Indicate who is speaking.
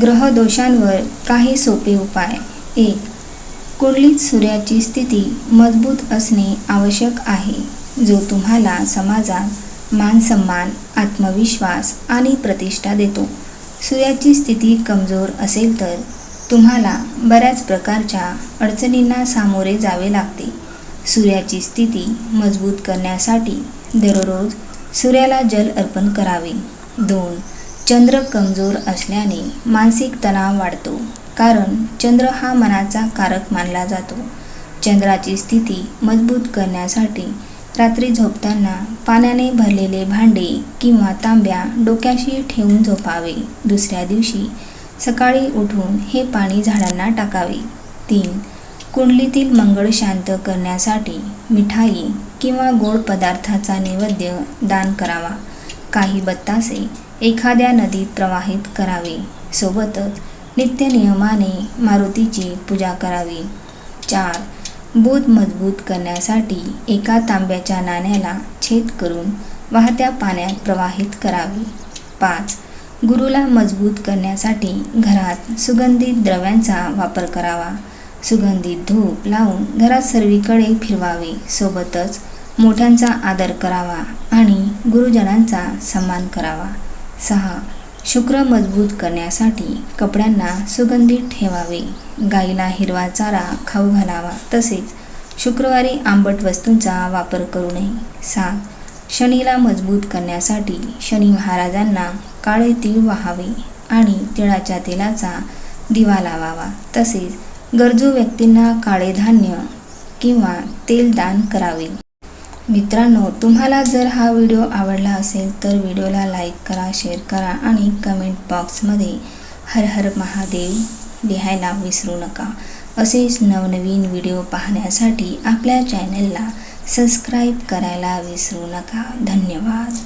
Speaker 1: ग्रहदोषांवर काही सोपे उपाय. एक कुंडलीत सूर्याची स्थिती मजबूत असणे आवश्यक आहे जो तुम्हाला समाजात मानसन्मान आत्मविश्वास आणि प्रतिष्ठा देतो. सूर्याची स्थिती कमजोर असेल तर तुम्हाला बऱ्याच प्रकारच्या अडचणींना सामोरे जावे लागते. सूर्याची स्थिती मजबूत करण्यासाठी दररोज सूर्याला जल अर्पण करावे. दोन चंद्र कमजोर असल्याने मानसिक तणाव वाढतो. कारण चंद्र हा मनाचा कारक मानला जातो. चंद्राची स्थिती मजबूत करण्यासाठी रात्री झोपताना पाण्याने भरलेले भांडे किंवा तांब्या डोक्याशी ठेवून झोपावे. दुसऱ्या दिवशी सकाळी उठून हे पाणी झाडांना टाकावे. तीन कुंडलीतील मंगळ शांत करण्यासाठी मिठाई किंवा गोड पदार्थाचा नैवेद्य दान करावा. काही बत्तासे एखाद्या नदीत प्रवाहित करावे. सोबतच नित्य नियमाने मारुतीची पूजा करावी. चार. बोध मजबूत करण्यासाठी एका तांब्याच्या नाण्याला छेद करून वाहत्या पाण्यात प्रवाहित करावे. पाच. गुरुला मजबूत करण्यासाठी घरात सुगंधित द्रव्यांचा वापर करावा. सुगंधित धूप लावून घरात सर्वीकडे फिरवावे. सोबतच मोठ्यांचा आदर करावा आणि गुरुजनांचा सन्मान करावा. सहा. शुक्र मजबूत करण्यासाठी कपड्यांना सुगंधित ठेवावे. गाईला हिरवा चारा खाऊ घालावा. तसेच शुक्रवारी आंबट वस्तूंचा वापर करू नये. सात. शनीला मजबूत करण्यासाठी शनी महाराजांना काळे तीळ वाहावे आणि तिळाच्या तेलाचा दिवा लावावा. तसेच गरजू व्यक्तींना काळे धान्य किंवा तेल दान करावे. मित्रांनो तुम्हाला जर हा व्हिडिओ आवडला असेल तर व्हिडिओला लाईक करा शेअर करा आणि कमेंट बॉक्समध्ये हर हर महादेव लिहायला विसरू नका. असेच नवनवीन व्हिडिओ पाहण्यासाठी आपल्या चॅनलला सबस्क्राईब करायला विसरू नका. धन्यवाद.